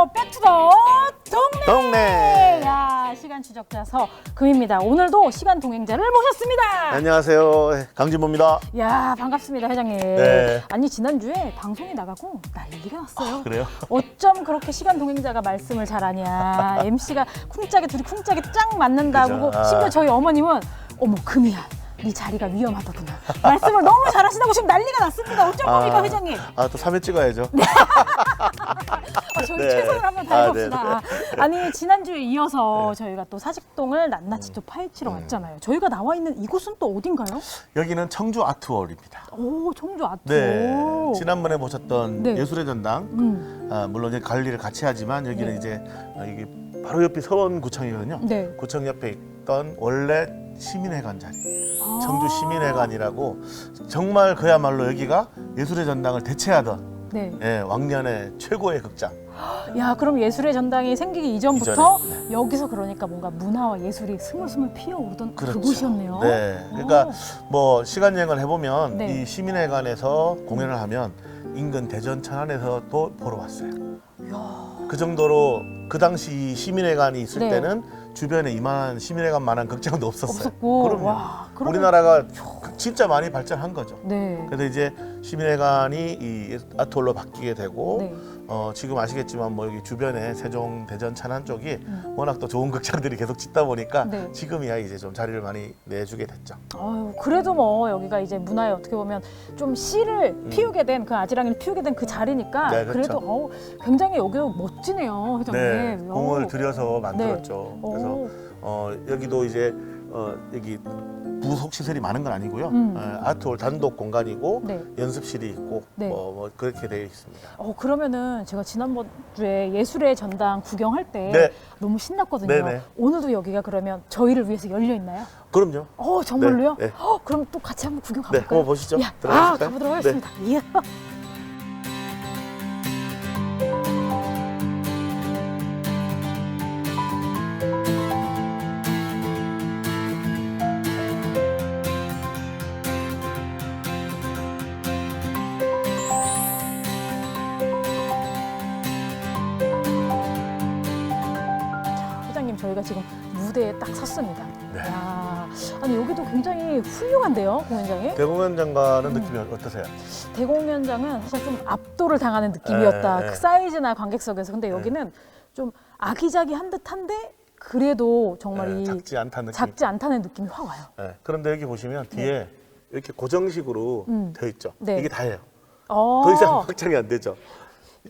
안녕하세요. 백투더 동네. 동네. 야 시간 추적자 서금입니다. 오늘도 시간 동행자를 모셨습니다. 안녕하세요. 강진범입니다. 야 반갑습니다, 회장님. 네. 아니 지난주에 방송에 나가고 난리가 났어요. 아, 그래요? 어쩜 그렇게 시간 동행자가 말씀을 잘하냐. MC가 쿵짝이 둘이 쿵짝이 짱 맞는다고. 그죠. 아. 심지어 저희 어머님은 어머 금이야. 네 자리가 위험하다구나. 말씀을 너무 잘하시다고 지금 난리가 났습니다. 어쩔 겁니까 회장님? 아, 또 3회 찍어야죠. 아, 저희 네. 최선을 한번 아, 다해봅시다. 아니 지난주에 이어서 저희가 또 사직동을 낱낱이 또 파헤치러 왔잖아요. 저희가 나와 있는 이곳은 또 어딘가요? 여기는 청주 아트월입니다. 오 청주 아트. 네. 지난번에 보셨던 네. 예술의 전당, 음. 아, 물론 이제 관리를 같이 하지만 여기는 네. 이제 어, 이게 바로 옆이 서원구청이거든요. 네. 구청 옆에 있던 원래 시민회관 자리. 아. 청주 시민회관이라고 정말 그야말로 여기가 예술의 전당을 대체하던 네. 예, 왕년의 최고의 극장. 야 그럼 예술의 전당이 생기기 이전부터 여기서 그러니까 뭔가 문화와 예술이 스물스물 피어오르던 그 그렇죠. 곳이었네요 네. 그러니까 뭐 시간 여행을 해보면 네. 이 시민회관에서 공연을 하면 인근 대전 천안에서 또 보러 왔어요. 그 정도로 그 당시 이 시민회관이 있을 네. 때는 주변에 이만한 시민회관만한 극장도 없었어요. 없었고. 그럼요. 와, 그러면- 우리나라가 진짜 많이 발전한 거죠. 네. 그래서 이제 시민회관이 이 아트홀로 바뀌게 되고 네. 어, 지금 아시겠지만 뭐 여기 주변에 세종, 대전, 천안 쪽이 음. 워낙 또 좋은 극장들이 계속 짓다 보니까 네. 지금이야 이제 좀 자리를 많이 내주게 됐죠. 아유, 그래도 뭐 여기가 이제 문화에 어떻게 보면 좀 씨를 피우게 된 그 아지랑이를 피우게 된 그 자리니까 네, 그렇죠. 그래도 어우, 굉장히 여기가 멋지네요, 회장님. 네, 공을. 들여서 만들었죠. 네. 그래서 오. 어, 여기도 이제 어, 여기 부속 시설이 많은 건 아니고요. 음. 어, 아트홀 단독 공간이고 네. 연습실이 있고 네. 뭐, 뭐 그렇게 되어 있습니다. 어 그러면은 제가 지난번 주에 예술의 전당 구경할 때 네. 너무 신났거든요. 네네. 오늘도 여기가 그러면 저희를 위해서 열려 있나요? 그럼요. 어 정말로요? 네, 네. 어, 그럼 또 같이 한번 구경 네, 가볼까요? 한번 보시죠. 야, 아 들어가실까요? 가보도록 네. 하겠습니다. 이 저희가 지금 무대에 딱 섰습니다. 네. 야, 아니 여기도 굉장히 훌륭한데요, 공연장이? 대공연장과는 음. 느낌이 어떠세요? 대공연장은 사실 좀 압도를 당하는 느낌이었다. 네, 네. 그 사이즈나 관객석에서. 근데 여기는 좀 아기자기한 듯한데 그래도 정말 네, 이 작지 않다는 느낌. 작지 않다는 느낌이 확 와요. 네, 그런데 여기 보시면 뒤에 이렇게 고정식으로 음. 되어 있죠. 네. 이게 다예요. 어, 더 이상 확장이 안 되죠.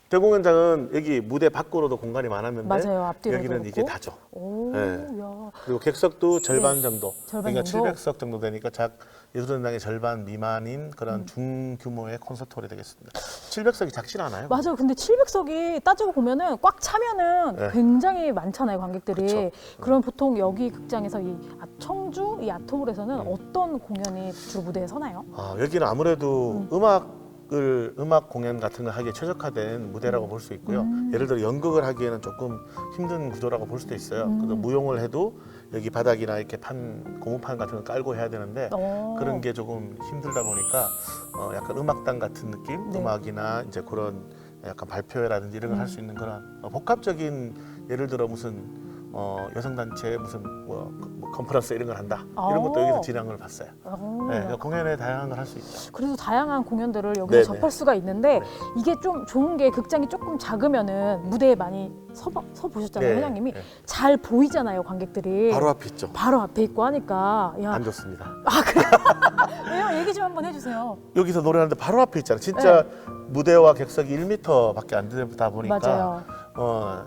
대공연장은 여기 무대 밖으로도 공간이 많았는데 맞아요. 앞뒤로도 여기는 이게 그렇고. 다죠. 오, 네. 야. 그리고 객석도 절반 정도. 네. 절반 그러니까 정도? 700석 정도 되니까 작 예술전당의 절반 미만인 음. 그런 중규모의 콘서트홀이 되겠습니다. 700석이 작진 않아요. 맞아요. 근데 700석이 따지고 보면은 꽉 차면은 네. 굉장히 많잖아요, 관객들이. 그쵸. 그럼 보통 여기 극장에서 이 아- 청주 이 아트홀에서는 음. 어떤 공연이 주로 무대에 서나요? 아, 여기는 아무래도 음. 악 을 음악 공연 같은 걸 하기에 최적화된 무대라고 볼 수 있고요. 음. 예를 들어 연극을 하기에는 조금 힘든 구조라고 볼 수도 있어요. 음. 그래서 무용을 해도 여기 바닥이나 이렇게 판 고무판 같은 걸 깔고 해야 되는데 어. 그런 게 조금 힘들다 보니까 어, 약간 음악당 같은 느낌, 네. 음악이나 이제 그런 약간 발표회라든지 이런 걸 할 수 있는 그런 어, 복합적인 예를 들어 무슨 어, 여성단체 무슨 뭐, 뭐 컨퍼런스 이런 걸 한다 이런 것도 어. 여기서 진행을 봤어요. 어, 네, 야. 그러니까 공연에 다양한 걸 할 수 있다. 그래도 다양한 공연들을 여기서 네네. 접할 수가 있는데 이게 좀 좋은 게 극장이 조금 작으면은 무대에 많이 서, 서 보셨잖아요 네, 회장님이 네. 잘 보이잖아요 관객들이 바로 앞에 있죠. 바로 앞에 있고 하니까 야 안 좋습니다. 아 그래 왜요 얘기 좀 한번 해주세요 여기서 노래하는데 바로 앞에 있잖아요. 진짜 무대와 객석이 1m밖에 안 되다 보니까 맞아요 어,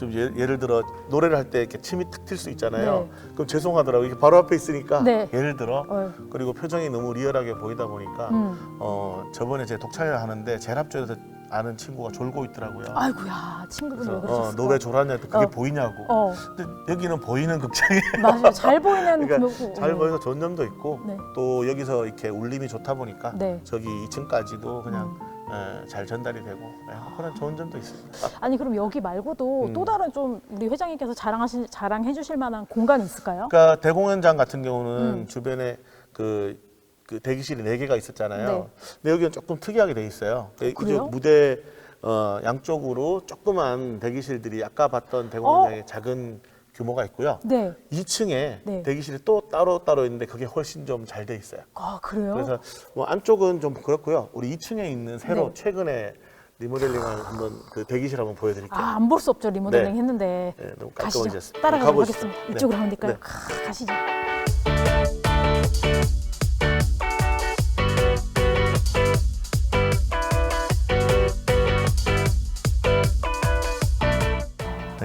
좀 예, 예를 들어 노래를 할 때 이렇게 침이 탁 튈 수 있잖아요. 네. 그럼 죄송하더라고요. 이게 바로 앞에 있으니까 네. 예를 들어 어, 그리고 표정이 너무 리얼하게 보이다 보니까 음. 어, 저번에 제 독차를 하는데 제랍조에서 아는 친구가 졸고 있더라고요. 아이고야 친구분 왜 어, 그러셨을까 너왜 졸았냐 또 그게 어. 보이냐고. 어 근데 여기는 보이는 극장이에요. 맞아요 잘 보이는 그러니까 그- 잘 어. 보여서 점도 있고 네. 또 여기서 이렇게 울림이 좋다 보니까 네. 음. 저기 2층까지도 그냥 에, 잘 전달이 되고 네, 그런 좋은 점도 있습니다. 아니 그럼 여기 말고도 음. 또 다른 좀 우리 회장님께서 자랑하신 자랑해 주실 만한 공간이 있을까요? 그러니까 대공연장 같은 경우는 음. 주변에 그, 그 대기실이 네 개가 있었잖아요. 네. 근데 여기는 조금 특이하게 돼 있어요. 이- 그래요? 이쪽 무대 어, 양쪽으로 조그만 대기실들이 아까 봤던 대공연장의 작은 규모가 있고요. 네. 2층에 네. 대기실이 또 따로 따로 있는데 그게 훨씬 좀 잘 돼 있어요. 아 그래요? 그래서 뭐 안쪽은 좀 그렇고요. 우리 2층에 있는 새로 네. 최근에 리모델링한 한번 그 대기실 한번 보여드릴게요. 아 안 볼 수 없죠 리모델링 네. 했는데 네, 너무 가시죠. 깔끔해졌습니다. 하겠습니다. 네. 이쪽으로 가면 될까요? 네. 가, 가시죠.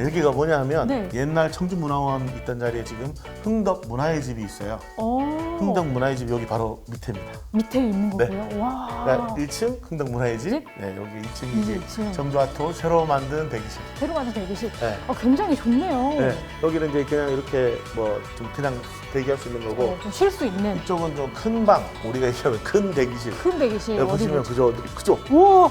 여기가 뭐냐 하면 네. 옛날 청주문화원 있던 자리에 지금 흥덕 문화의 집이 있어요. 어, 흥덕 문화의 집 여기 바로 밑에입니다. 밑에 있는 네. 거고요. 와. 그러니까 1층 흥덕 문화의 집, 집? 네, 여기 2층이 이제 이제. 정조아토 새로 만든 대기실. 새로 가는 대기실. 네. 어, 굉장히 좋네요. 네, 여기는 이제 그냥 이렇게 뭐 좀 그냥 대기할 수 있는 거고 어, 좀쉴 수 있는 이쪽은 좀 큰 방, 우리가 얘기하면 큰 대기실. 큰 대기실. 보시면 어디 그죠, 그죠. 오.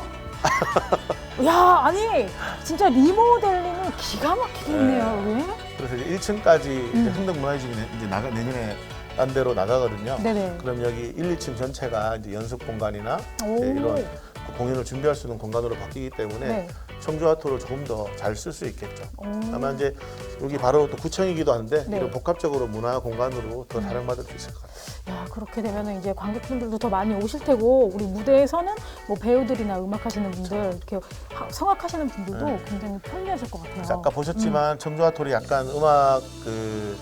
야 아니 진짜 리모델링은 기가 막히게 했네요. 왜? 그래서 이제 1층까지 이제 음. 흥덕 문화의 집이 내- 이제 나가 내년에 딴 데로 나가거든요. 네네. 그럼 여기 1, 2층 전체가 이제 연습 공간이나. 이제 이런 그 공연을 준비할 수 있는 공간으로 바뀌기 때문에 네. 청주아토를 조금 더 잘 쓸 수 있겠죠. 오. 아마 이제 여기 바로 또 구청이기도 한데 네. 이런 복합적으로 문화 공간으로 더 사랑받을 수 있을 것 같아요. 야 그렇게 되면 이제 관객분들도 더 많이 오실 테고 우리 무대에서는 뭐 배우들이나 음악 하시는 분들 이렇게 하- 성악하시는 분들도 네. 굉장히 편리하실 것 같아요. 그래서 아까 보셨지만 청주아토리 약간 음악 그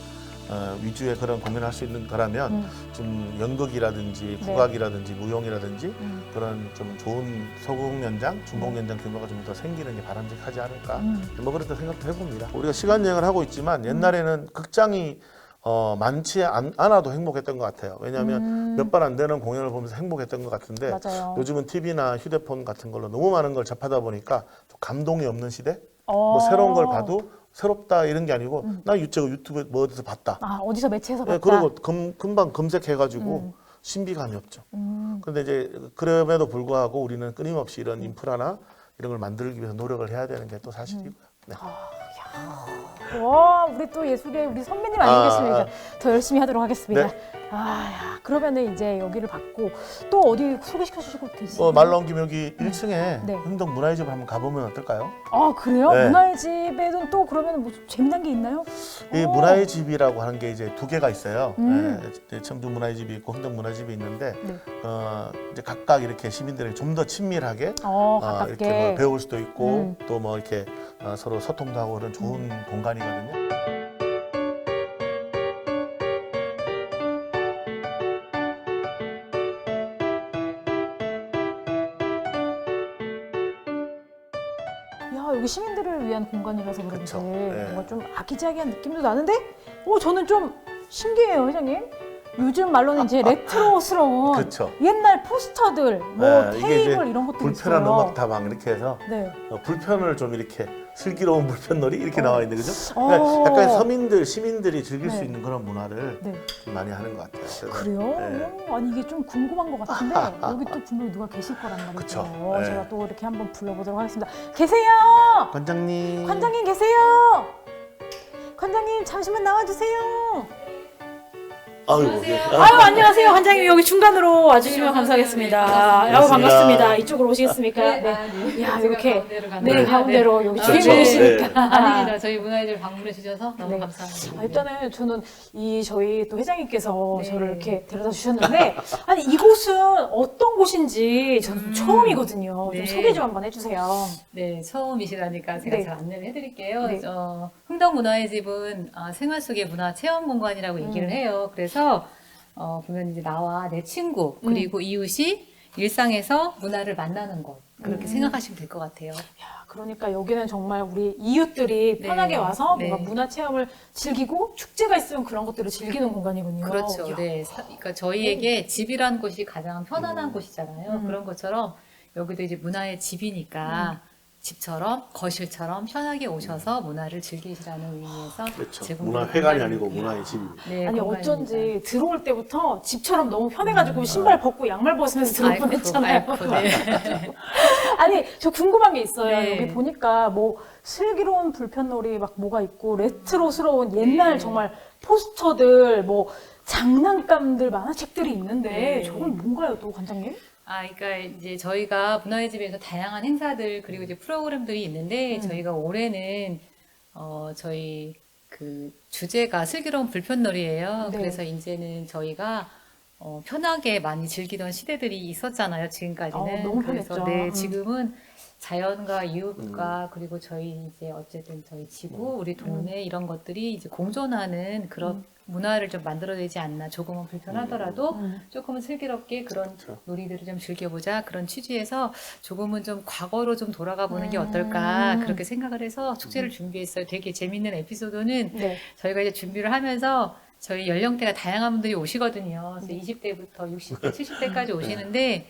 어, 위주의 그런 공연을 할 수 있는 거라면 음. 좀 연극이라든지 네. 국악이라든지 무용이라든지 음. 그런 좀 좋은 소극 연장, 중복 연장 규모가 좀 더 생기는 게 바람직하지 않을까. 음. 뭐 그런 생각도 해봅니다. 우리가 시간 여행을 하고 있지만 옛날에는 극장이 어, 많지 않, 않아도 행복했던 것 같아요. 왜냐하면 음. 몇번안 되는 공연을 보면서 행복했던 것 같은데 맞아요. 요즘은 TV나 휴대폰 같은 걸로 너무 많은 걸 접하다 보니까 좀 감동이 없는 시대. 어. 뭐 새로운 걸 봐도 새롭다 이런 게 아니고 음. 나 유튜브 유튜브 뭐 어디서 봤다. 아 어디서 매체에서 예, 봤다. 그리고 금, 금방 검색해가지고 음. 신비감이 없죠. 음. 그런데 이제 그럼에도 불구하고 우리는 끊임없이 이런 인프라나 이런 걸 만들기 위해서 노력을 해야 되는 게 또 사실이고요. 네. 와 우리 또 예술의 우리 선배님 아, 아니겠습니까? 더 열심히 하도록 하겠습니다. 네. 아 야 그러면은 이제 여기를 받고 또 어디 소개시켜 주시고 계시나요? 뭐말 나온 김에 여기 1층에 네. 흥덕 문화의 집을 한번 가보면 어떨까요? 아 그래요? 네. 문화의 집에는 또 그러면 뭐 재미난 게 있나요? 이 오. 문화의 집이라고 하는 게 이제 두 개가 있어요. 음. 예, 청주 문화의 집이 있고 흥덕 문화의 집이 있는데 네. 어, 이제 각각 이렇게 시민들에게 좀더 친밀하게 어 어, 가깝게. 이렇게 뭐 배울 수도 있고 음. 또 뭐 이렇게 어, 서로 소통도 하고 그런 좋은 공간이 거든요. 야 여기 시민들을 위한 공간이라서 그런지 그쵸. 네. 뭔가 좀 아기자기한 느낌도 나는데, 오 저는 좀 신기해요 회장님. 요즘 말로는 이제 레트로스러운 그렇죠. 옛날 포스터들, 뭐 네, 이게 이제 테이블 이런 것도 불편한 있어요. 음악 다방 이렇게 해서 네. 어, 불편을 좀 이렇게 슬기로운 불편놀이 이렇게 어. 나와 있는 거죠. 어. 그러니까 약간 서민들, 시민들이 즐길 네. 수 있는 그런 문화를 네. 좀 많이 하는 것 같아요. 그래서, 그래요? 네. 오, 아니 이게 좀 궁금한 것 같은데 여기 또 분명히 누가 계실 거란 말이죠. 그쵸. 네. 제가 또 이렇게 한번 불러보도록 하겠습니다. 계세요. 관장님. 관장님 계세요. 관장님 잠시만 나와주세요. 아유, 예. 아유 안녕하세요 관장님 여기 중간으로 와주시면 감사하겠습니다. 아유 반갑습니다. 이쪽으로 오시겠습니까? 네. 아, 네. 야, 제가 이렇게 네. 가운데로 여기 아, 주인공이시니까. 네. 아닙니다. 저희 문화예절 방문해 주셔서 너무 네. 감사합니다. 아, 일단은 저는 이 저희 또 회장님께서 네. 저를 이렇게 데려다 주셨는데 아니 이곳은 어떤 곳인지 저는 음. 처음이거든요. 좀 네. 소개 좀 한번 해주세요. 네, 처음이시라니까 제가 네. 잘 안내를 해드릴게요. 네. 어, 흥덕 문화의 집은 아, 생활 속의 문화 체험 공간이라고 얘기를 음. 해요. 그래서 어, 보면 이제 나와 내 친구 음. 그리고 이웃이 일상에서 문화를 만나는 곳 그렇게 음. 생각하시면 될 것 같아요. 야, 그러니까 여기는 정말 우리 이웃들이 네. 편하게 와서 네. 뭔가 문화 체험을 즐기고 축제가 있으면 그런 것들을 즐기는 공간이군요. 그렇죠. 야. 네. 사- 그러니까 저희에게 집이란 곳이 가장 편안한 곳이잖아요. 음. 그런 것처럼 여기도 이제 문화의 집이니까 집처럼 거실처럼 편하게 오셔서 문화를 즐기시라는 의미에서 그렇죠. 문화회관이 아니고. 문화의 집이. 네, 아니 공간입니다. 어쩐지 들어올 때부터 집처럼 너무 편해가지고 신발 벗고 양말 벗으면서 들어올 아이고, 뻔했잖아요. 아이고, 네. 아니 저 궁금한 게 있어요. 네. 여기 보니까 뭐 슬기로운 불편놀이 막 뭐가 있고 레트로스러운 옛날 네. 정말 포스터들 뭐 장난감들 만화책들이 있는데 네. 저건 뭔가요 또 관장님? 아, 그러니까 이제 저희가 문화의 집에서 다양한 행사들 그리고 이제 프로그램들이 있는데 음. 저희가 올해는 어 저희 그 주제가 슬기로운 불편놀이예요. 네. 그래서 이제는 저희가 어, 편하게 많이 즐기던 시대들이 있었잖아요. 지금까지는. 어, 너무 그래서 편했죠. 네, 음. 지금은 자연과 이웃과 그리고 저희 이제 어쨌든 저희 지구, 우리 동네 이런 것들이 이제 공존하는 그런 음. 문화를 좀 만들어내지 않나. 조금은 불편하더라도 음. 조금은 슬기롭게 그런 그렇죠. 놀이들을 좀 즐겨보자 그런 취지에서 조금은 좀 과거로 좀 돌아가 보는 게 음. 어떨까 그렇게 생각을 해서 축제를 준비했어요. 되게 재밌는 에피소드는 네. 저희가 이제 준비를 하면서 저희 연령대가 다양한 분들이 오시거든요. 그래서 20대부터 60대, 70대까지 오시는데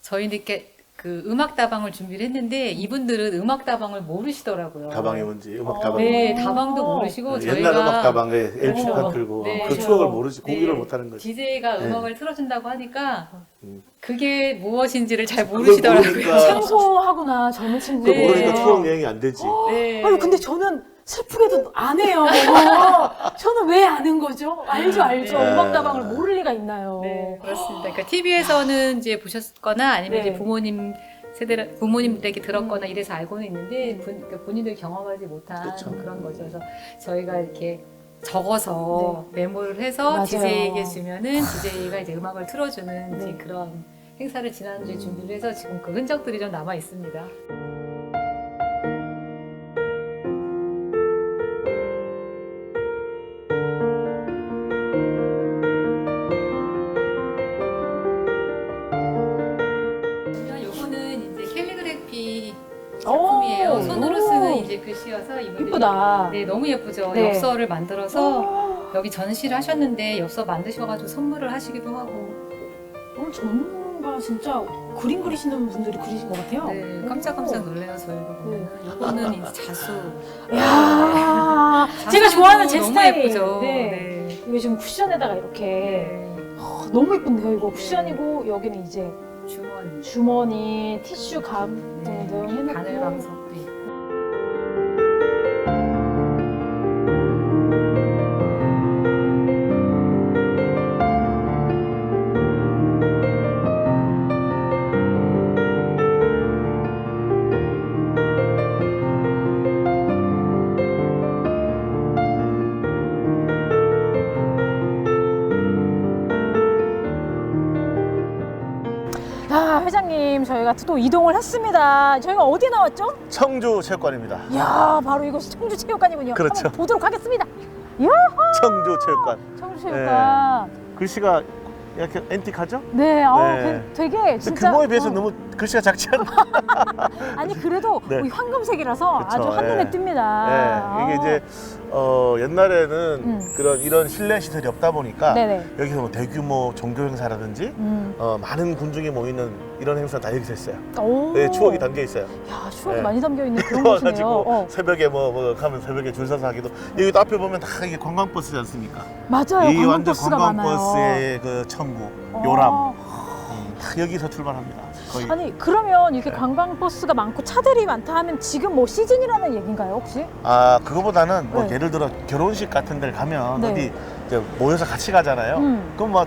저희는 이렇게 그 음악 다방을 준비를 했는데 이분들은 음악 다방을 모르시더라고요. 다방이 뭔지 음악 어. 다방. 네, 다방도 모르시고 옛날 저희가 음악 다방에 LP판 그렇죠. 들고 네, 그. 추억을 모르지 네, 공유를 못 하는 거지. DJ가 네. 음악을 틀어준다고 하니까 음. 그게 무엇인지를 잘 그걸 모르시더라고요. 모르니까. 생소하구나 젊은 친구. 네. 모르니까 추억 여행이 안 되지. 네. 아니 근데 저는 슬프게도 안 해요. 저는 왜 아는 거죠? 알죠, 알죠. 네. 음악다방을 모를 리가 있나요? 네, 그렇습니다. 그러니까 TV에서는 이제 보셨거나 아니면 네. 이제 부모님 세대 부모님들에게 들었거나 이래서 알고는 있는데 본, 그러니까 본인들이 경험하지 못한 그쵸. 그런 거죠. 그래서 저희가 이렇게 적어서 메모를 해서 맞아요. DJ에게 주면은 DJ가 이제 음악을 틀어주는 이제 네. 그런 행사를 지난주에 준비를 해서 지금 그 흔적들이 좀 남아 있습니다. 이분들이 이쁘다. 네, 너무 예쁘죠. 네. 엽서를 만들어서 어, 여기 전시를 하셨는데 엽서 만드셔가지고 선물을 하시기도 하고. 오늘 전문가 진짜 그림 그리시는 분들이 그리신 것 같아요. 네, 깜짝깜짝 놀래요 저희도 보면. 이거는 이제 자수. 야 제가 좋아하는 제 너무 스타일. 예쁘죠. 네. 네. 이거 지금 쿠션에다가 이렇게 네. 아, 너무 예쁜데요. 이거 쿠션이고 여기는 이제 주머니. 주머니, 티슈 각 네. 등등 해놓고 바늘 방석 저희가 또 이동을 했습니다. 저희가 어디에 나왔죠? 청주 체육관입니다. 이야 바로 이곳이 청주 체육관이군요. 그렇죠. 한번 보도록 하겠습니다. 이야 청주 체육관. 청주 체육관. 글씨가 이렇게 앤틱하죠? 네, 어, 네. 그- 되게 근데 진짜 규모에 비해서 어, 너무 글씨가 작지 않나? 아니 그래도 네. 이 황금색이라서 그쵸, 아주 한눈에 예. 띕니다. 네, 이게 어. 이제 어, 옛날에는 음. 그런 이런 실내 시설이 없다 보니까 네네. 여기서 뭐 대규모 종교 행사라든지 음. 어, 많은 군중이 모이는 이런 행사 다 여기서 했어요. 오. 네, 추억이 담겨 있어요. 야 추억이 네. 많이 담겨 있는 그런 곳이네요. 가지고 어. 새벽에 뭐, 뭐 가면 새벽에 줄 서서 하기도 여기도 앞에 보면 다 이게 관광버스지 않습니까? 맞아요. 이 완전 관광버스가 많아요. 관광버스의 그 천국 어. 요람 음, 다 여기서 출발합니다. 거의 아니 그러면 이렇게 네. 관광 버스가 많고 차들이 많다 하면 지금 뭐 시즌이라는 얘기인가요 혹시? 아 그거보다는 뭐 네. 예를 들어 결혼식 같은 데를 가면 네. 어디 이제 모여서 같이 가잖아요. 음. 그럼 뭐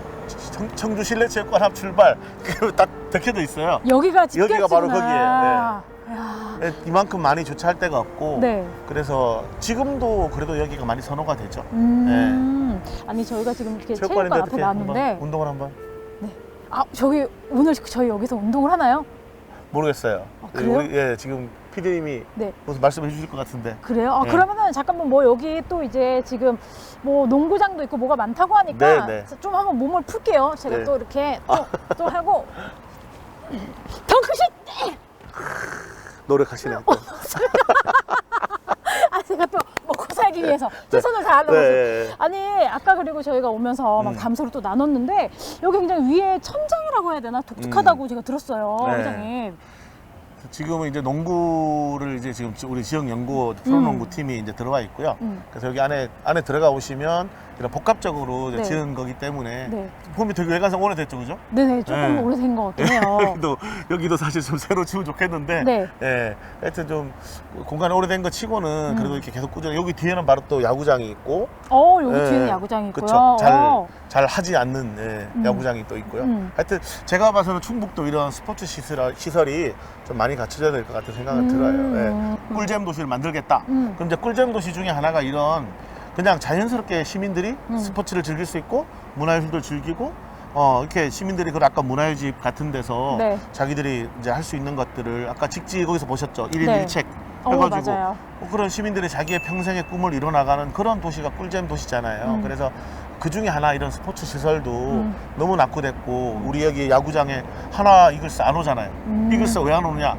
청, 청주 실내체육관 앞 출발 그딱 적혀져 있어요. 여기가 집결지구나. 여기가 바로 거기예요. 야. 네, 이만큼 많이 주차할 데가 없고 네. 그래서 지금도 그래도 여기가 많이 선호가 되죠. 음. 아니 저희가 지금 이렇게 체육관 앞에 네. 어떻게 나왔는데 운동을 한번 아 저기 오늘 저희 여기서 운동을 하나요? 모르겠어요. 아, 그래요? 우리, 예, 지금 PD님이 네. 무슨 말씀해 주실 것 같은데. 그래요? 아, 네. 그러면은 잠깐만 뭐 여기 또 이제 지금 뭐 농구장도 있고 뭐가 많다고 하니까 네, 네. 좀 한번 몸을 풀게요. 제가 네. 또 이렇게 또, 또 하고 덩크슛! 노력하시네요. 제가 또 먹고 살기 위해서 최선을 다하려고 네. 네. 아니 아까 그리고 저희가 오면서 막 음. 담소를 또 나눴는데 여기 굉장히 위에 천장이라고 해야 되나 독특하다고 제가 들었어요 네. 회장님 지금은 이제 농구를 이제 지금 우리 지역 연구 프로 농구 팀이 이제 들어와 있고요. 음. 그래서 여기 안에 안에 들어가 오시면 이런 복합적으로 이제 네. 지은 거기 때문에 네. 봄이 되게 외관상 오래됐죠, 그죠? 네네 조금 네. 오래된 것 같긴 해요 여기도 여기도 사실 좀 새로 지으면 좋겠는데, 네. 예, 하여튼 좀 공간이 오래된 거 치고는 음. 그래도 이렇게 계속 꾸준히 여기 뒤에는 바로 또 야구장이 있고, 어 여기 예. 뒤에는 야구장이 있고요 그쵸? 잘, 어. 잘 하지 않는 예, 음. 야구장이 또 있고요. 음. 하여튼 제가 봐서는 충북도 이런 스포츠 시설, 시설이 좀 많이 갖춰져야 될 것 같은 생각은 음. 들어요. 예. 꿀잼 도시를 만들겠다. 음. 그럼 이제 꿀잼 도시 중에 하나가 이런 그냥 자연스럽게 시민들이 음. 스포츠를 즐길 수 있고 문화예술도 즐기고 어 이렇게 시민들이 그 아까 문화유집 같은 데서 네. 자기들이 이제 할 수 있는 것들을 아까 직지 거기서 보셨죠 1인 네. 1책 어, 해가지고. 뭐 그런 시민들이 자기의 평생의 꿈을 이뤄나가는 그런 도시가 꿀잼 도시잖아요. 음. 그래서 그 중에 하나 이런 스포츠 시설도 음. 너무 낙후됐고 우리 여기 야구장에 하나 이글스 안 오잖아요. 음. 이글스 왜 안 오느냐?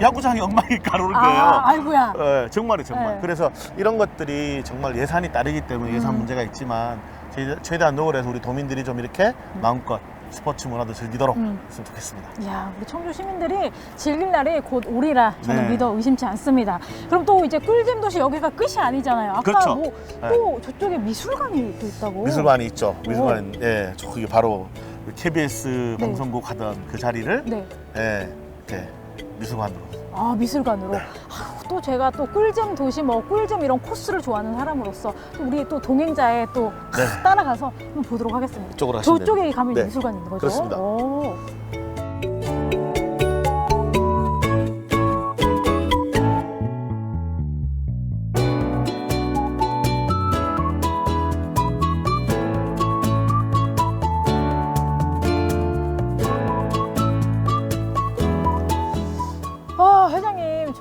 야구장이 엉망이니까 안 오는 거예요. 아, 아이고야. 예, 정말이 정말. 네. 그래서 이런 것들이 정말 예산이 따르기 때문에 예산 음. 문제가 있지만 최- 최대한 노력을 해서 우리 도민들이 좀 이렇게 마음껏 스포츠 문화도 즐기도록 음. 했으면 좋겠습니다. 이야, 우리 청주 시민들이 즐길 날이 곧 오리라 저는 네. 믿어 의심치 않습니다. 그럼 또 이제 꿀잼 도시 여기가 끝이 아니잖아요. 아까 그렇죠. 뭐 또 저쪽에 미술관이 또 있다고. 미술관이 있죠. 미술관, 예, 저기 바로 KBS 네. 방송국 하던 그 자리를 네. 예, 이렇게 미술관으로. 아 미술관으로 네. 아, 또 제가 또 꿀잼 도시 뭐 꿀잼 이런 코스를 좋아하는 사람으로서 또 우리 또 동행자에 또 네. 따라가서 한번 보도록 하겠습니다. 이쪽으로 하시면 저쪽에. 가면 네. 미술관이 있는 거죠? 그렇습니다. 오.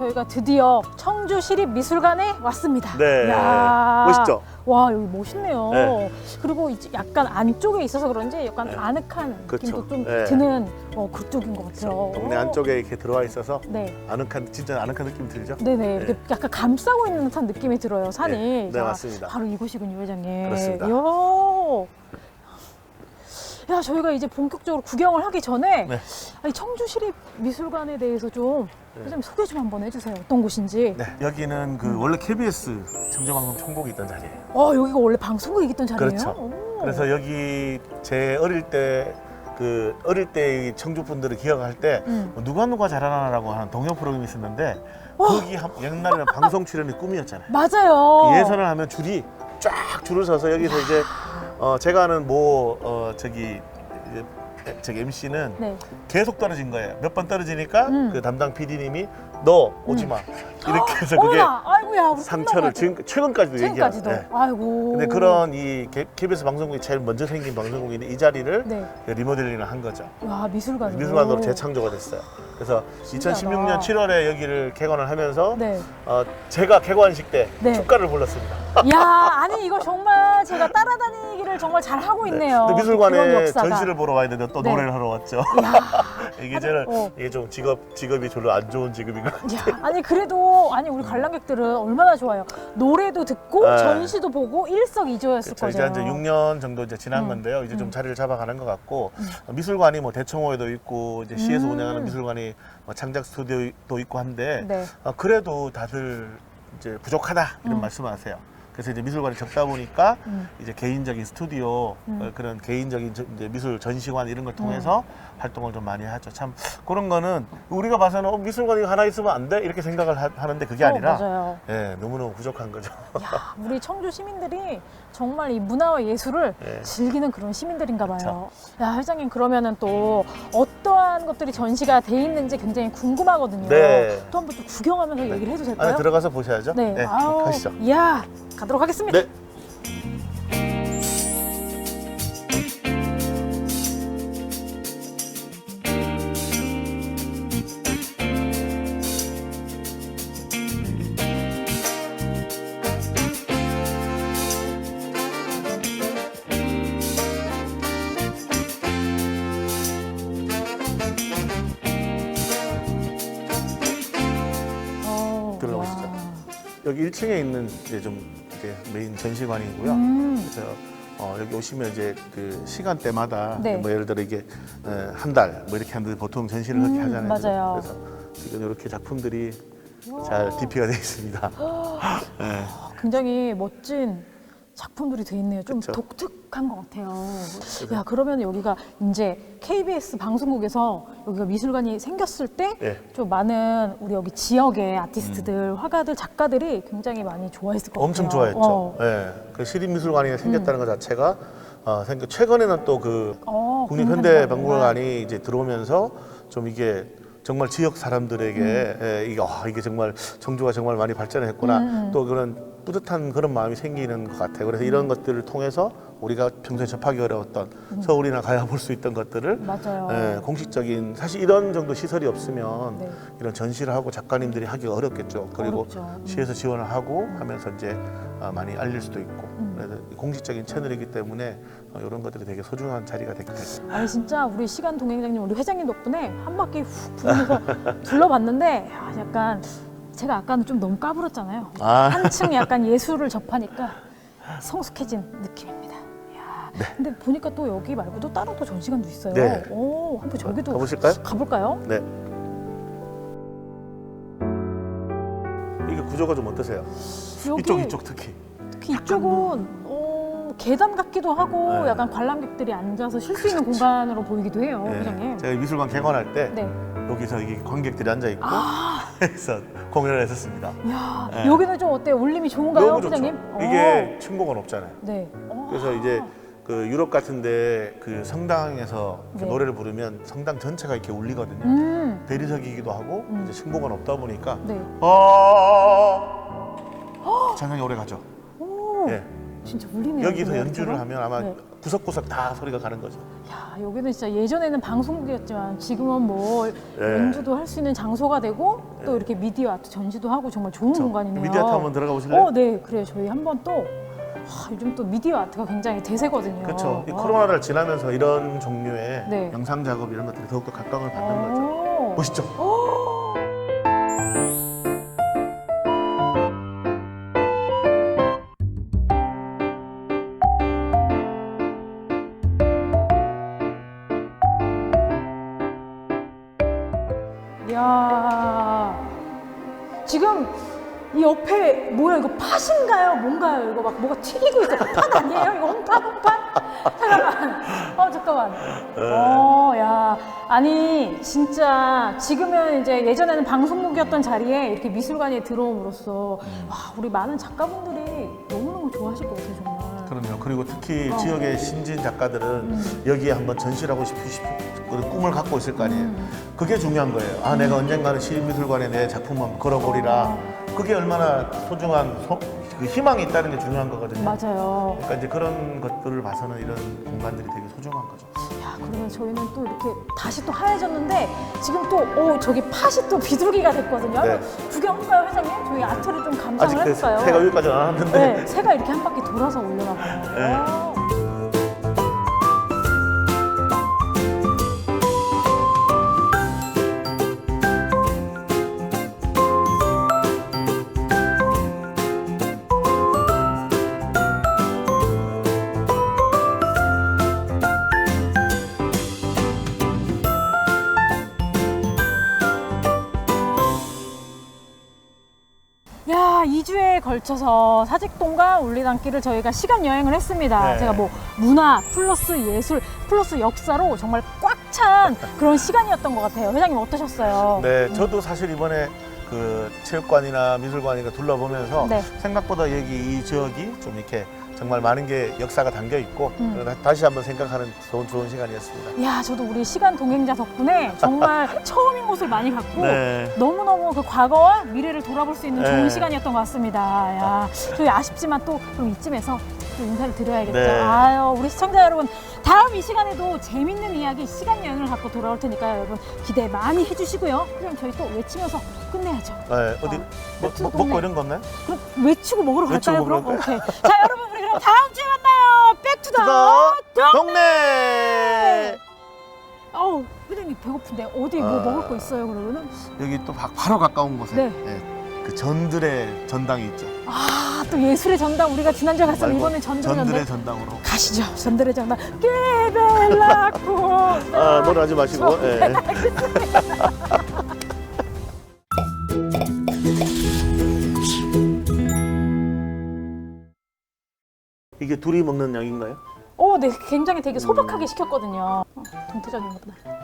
저희가 드디어 청주 시립 미술관에 왔습니다. 네. 이야. 멋있죠? 와, 여기 멋있네요. 네. 그리고 이제 약간 안쪽에 있어서 그런지 약간 네. 아늑한 그렇죠. 느낌도 좀 네. 드는 어, 그쪽인 것 같아요. 동네 안쪽에 이렇게 들어와 있어서 네. 아늑한 진짜 아늑한 느낌이 들죠? 네네. 이렇게 네. 약간 감싸고 있는 듯한 느낌이 들어요, 산이. 네, 네, 자, 맞습니다. 바로 이곳이군요, 회장님. 그렇습니다. 이야. 야, 저희가 이제 본격적으로 구경을 하기 전에 네. 아니, 청주시립 미술관에 대해서 좀 네. 회장님 소개 좀 한번 해주세요. 어떤 곳인지. 네, 여기는 그 원래 KBS 청주방송 총국이 있던 자리예요. 어, 여기가 원래 방송국이 있던 자리예요? 그렇죠. 오. 그래서 여기 제 어릴 때 그 어릴 때 청주 분들을 기억할 때 음. 뭐 누가 누가 잘하나라고 하는 동요 프로그램이 있었는데 거기 한- 옛날에는 방송 출연이 꿈이었잖아요. 맞아요. 그 예선을 하면 줄이 쫙 줄을 서서 여기서 이제 어 제가 아는 뭐 어 저기 이제 저기 MC는 네. 계속 떨어진 거예요. 몇 번 떨어지니까 음. 그 담당 PD님이 너 오지 마 이렇게 해서 그게 어머나, 아이고야, 우리 상처를 지금 최근까지도 얘기하죠. 지금까지도. 네. 아이고. 근데 그런 이 K- KBS 방송국이 제일 먼저 생긴 방송국인데 이 자리를 네. 리모델링을 한 거죠. 와, 미술관으로. 미술관으로 재창조가 됐어요. 그래서 신기하다. 2016년 7월에 여기를 개관을 하면서 네. 어, 제가 개관식 때 네. 축가를 불렀습니다. 야, 아니 이거 정말 제가 따라다니기를 정말 잘 하고 있네요. 근데 그런 미술관에 역사가. 전시를 보러 와야 되는데 또 네. 노래를 하러 왔죠. 야, 이게 저는 어. 이게 좀 직업 직업이 별로 안 좋은 직업인 것. 야, 아니 그래도 아니 우리 관람객들은 얼마나 좋아요. 노래도 듣고 네. 전시도 보고 일석이조였을 그렇죠. 거죠. 이제 이제 6년 정도 이제 지난 음. 건데요. 이제 좀 음. 자리를 잡아가는 것 같고 미술관이 뭐 대청호에도 있고 이제 시에서 음. 운영하는 미술관이 뭐 창작 스튜디오도 있고 한데 네. 어, 그래도 다들 이제 부족하다 이런 음. 말씀하세요. 그래서 이제 미술관이 적다 보니까 음. 이제 개인적인 스튜디오 음. 어, 그런 개인적인 저- 이제 미술 전시관 이런 걸 통해서 활동을 좀 많이 하죠. 참 그런 거는 우리가 봐서는 어, 미술관이 하나 있으면 안 돼 이렇게 생각을 하, 는데 그게 어, 아니라 맞아요. 예, 너무너무 부족한 거죠. 야, 우리 청주 시민들이 정말 이 문화와 예술을 네. 즐기는 그런 시민들인가 봐요. 야, 회장님 그러면은 또 어떠한 것들이 전시가 돼 있는지 굉장히 궁금하거든요. 네. 또 한번 또 구경하면서 네. 얘기를 해도 될까요? 안에 들어가서 보셔야죠. 네. 아우, 가시죠. 이야, 가도록 하겠습니다. 네. 여기 1층에 있는 이제 좀 이제 메인 전시관이고요. 음. 그래서 어, 여기 오시면 이제 그 시간대마다 네. 뭐 예를 들어 이게 한 달 뭐 이렇게 하는데 보통 전시를 그렇게 음, 하잖아요. 맞아요. 그래서 지금 이렇게 작품들이 잘 DP가 되어 있습니다. 네. 굉장히 멋진 작품들이 돼 있네요. 좀 그쵸. 독특한 것 같아요. 야, 그러면 여기가 이제 KBS 방송국에서 여기가 미술관이 생겼을 때좀 네. 많은 우리 여기 지역의 아티스트들, 화가들, 작가들이 굉장히 많이 좋아했을 것 음. 엄청 같아요. 좋아했죠. 어. 예. 그 시립미술관이 생겼다는 것 자체가 어, 생겨 최근에는 또 그 어, 국립현대박물관이 이제 들어오면서 좀 이게 정말 지역 사람들에게 음. 예, 이게 아, 이게 정말 청주가 정말 많이 발전했구나. 음, 음. 또 그런 뿌듯한 그런 마음이 생기는 것 같아요. 그래서 이런 것들을 통해서 우리가 평소에 접하기 어려웠던 서울이나 가야 볼 수 있던 것들을 맞아요. 예, 공식적인 사실 이런 정도 시설이 없으면 네. 이런 전시를 하고 작가님들이 하기 가 어렵겠죠. 그리고 어렵죠. 음. 시에서 지원을 하고 하면서 이제 어, 많이 알릴 수도 있고 음. 그래서 공식적인 채널이기 때문에 어, 이런 것들이 되게 소중한 자리가 때문에 아니 진짜 우리 시간 동행장님 우리 회장님 덕분에 한 바퀴 훅 돌면서 둘러봤는데 야, 약간 제가 아까는 좀 너무 까불었잖아요. 아. 한층 약간 예술을 접하니까 성숙해진 느낌입니다. 야, 근데 보니까 또 여기 말고도 다른 또 전시관도 있어요. 네. 오, 한번 저기도 가보실까요? 가볼까요? 네. 이게 구조가 좀 어떠세요? 여기 이쪽 이쪽 특히. 특히 이쪽은 어, 계단 같기도 하고 네. 약간 관람객들이 앉아서 쉴 수 있는 공간으로 보이기도 해요, 네. 회장님. 제가 미술관 개관할 때 네. 여기서 이게 관객들이 앉아 있고 아. 해서 공연을 했었습니다. 야, 네. 여기는 좀 어때요? 울림이 좋은가요, 너무 좋죠. 회장님? 이게 층고가 높잖아요. 어, 네. 어. 그래서 이제 그 유럽 같은데 그 성당에서 네. 노래를 부르면 성당 전체가 이렇게 울리거든요. 음, 대리석이기도 하고 음. 이제 층고가 높다 보니까 네. 아 장난이 오래 가죠. 오, 예. 진짜 울리네요. 여기서 그 연주를. 하면 아마 네. 구석구석 다 소리가 가는 거죠. 야, 여기는 진짜 예전에는 방송국이었지만 지금은 뭐 네. 연주도 할 수 있는 장소가 되고 또 네. 이렇게 미디어 아트 전시도 하고 정말 좋은 그렇죠. 공간이네요. 미디어 아트 한번 들어가 보실래요? 어, 네, 그래요. 저희 한번 또 아, 요즘 또 미디어 아트가 굉장히 대세거든요. 그렇죠. 이 어. 코로나를 지나면서 이런 종류의 네. 영상 작업 이런 것들이 더욱더 각광을 받는 거죠. 어. 보시죠. 이 뭔가요? 이거 막 뭐가 튀기고 있어요. 팥 아니에요? 이거 홍팥 홍팥? 잠깐만. 어 잠깐만. 어, 야, 아니 진짜 지금은 이제 예전에는 방송국이었던 자리에 이렇게 미술관에 들어옴으로써 와 우리 많은 작가분들이 너무 너무 좋아하실 것 같아요 정말. 그럼요. 그리고 특히 어. 지역의 신진 작가들은 음. 여기에 한번 전시를 하고 싶으신 그런 꿈을 갖고 있을 거 아니에요. 음. 그게 중요한 거예요. 아, 내가 언젠가는 시립미술관에 내 작품 한번 걸어보리라. 어. 그게 얼마나 소중한 소- 그 희망이 있다는 게 중요한 거거든요. 맞아요. 그러니까 이제 그런 것들을 봐서는 이런 공간들이 되게 소중한 거죠. 야, 그러면 저희는 또 이렇게 다시 또 하얘졌는데 지금 또 어, 저기 팥이 또 비둘기가 됐거든요. 네. 구경할까요, 회장님? 저희 아트를 좀 감상을 아직 그 해볼까요? 새가 여기까지 안 왔는데 네, 새가 이렇게 한 바퀴 돌아서 올려나 봐요. 네. 어. 야, 2주에 걸쳐서 사직동과 울리단길을 저희가 시간 여행을 했습니다. 네. 제가 뭐 문화 플러스 예술 플러스 역사로 정말 꽉 찬 그런 시간이었던 것 같아요. 회장님 어떠셨어요? 네, 저도 사실 이번에 그 체육관이나 미술관이나 둘러보면서 네. 생각보다 여기 이 지역이 좀 이렇게 정말 많은 게 역사가 담겨 있고 음. 다시 한번 생각하는 좋은 좋은 시간이었습니다. 야, 저도 우리 시간 동행자 덕분에 정말 처음인 곳을 많이 갔고 네. 너무너무 그 과거와 미래를 돌아볼 수 있는 좋은 네. 시간이었던 것 같습니다. 야, 저희 아쉽지만 또 그럼 이쯤에서 또 인사를 드려야겠죠. 네. 아유, 우리 시청자 여러분, 다음 이 시간에도 재밌는 이야기, 시간 여행을 갖고 돌아올 테니까요. 여러분 기대 많이 해주시고요. 그럼 저희 또 외치면서 끝내야죠. 네, 어디 어, 뭐, 뭐, 동네. 먹고 이런 거 없나요? 그럼 외치고 먹으러 외치고 갈까요? 그럼 먹으러 오케이. 자, 여러분 우리 그럼 다음 주에 만나요. 백투더 더 동네 어우, 회장님 배고픈데 어디 뭐 아. 먹을 거 있어요? 그러면은 여기 또 바, 바로 가까운 곳에 네. 예, 그 전들의 전당이 있죠. 아, 또 예술의 전당 우리가 지난주에 갔으면 말고 이번엔 전들의 전당. 전들의 전당으로. 가시죠. 전들의 전당. 깨벨라코. 아, 노래 하지 마시고. 예. 이게 둘이 먹는 양인가요? 오, 네, 굉장히 되게 소박하게 시켰거든요. 어, 동태전인가 보다.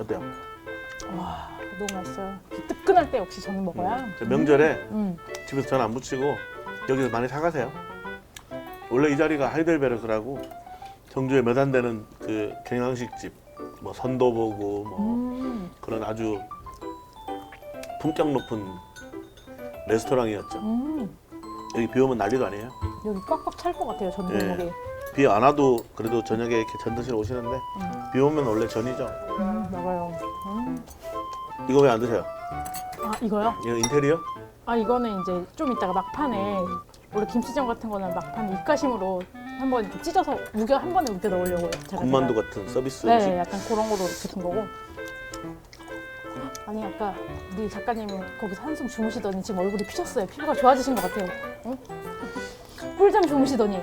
어때요? 와, 너무 맛있어요. 뜨끈할 때 역시 저는 먹어야. 저 명절에 음, 집에서 전안 붙이고 여기서 많이 사가세요. 원래 이 자리가 하이델베르크라고 청주에 몇 안 되는 그 경양식집, 뭐 선도보고 뭐 음, 그런 아주 품격 높은 레스토랑이었죠. 음, 여기 비 오면 난리도 아니에요. 여기 꽉꽉 찰 것 같아요 전골목이. 예. 비안 와도 그래도 저녁에 이렇게 전 드시러 오시는데 음. 비 오면 원래 전이죠. 음. 음. 이거 왜 안 드세요? 아 이거요? 이거 인테리어? 아 이거는 이제 좀 이따가 막판에 원래 김치전 같은 거는 막판 입가심으로 한번 이렇게 찢어서 우겨 한 번에 우겨 넣으려고요. 제가 군만두. 같은 서비스 음식. 네, 약간 그런 거로 된 거고. 아니 아까 우리 작가님이 거기서 한숨 주무시더니 지금 얼굴이 피셨어요. 피부가 좋아지신 것 같아요. 응? 꿀잠 주무시더니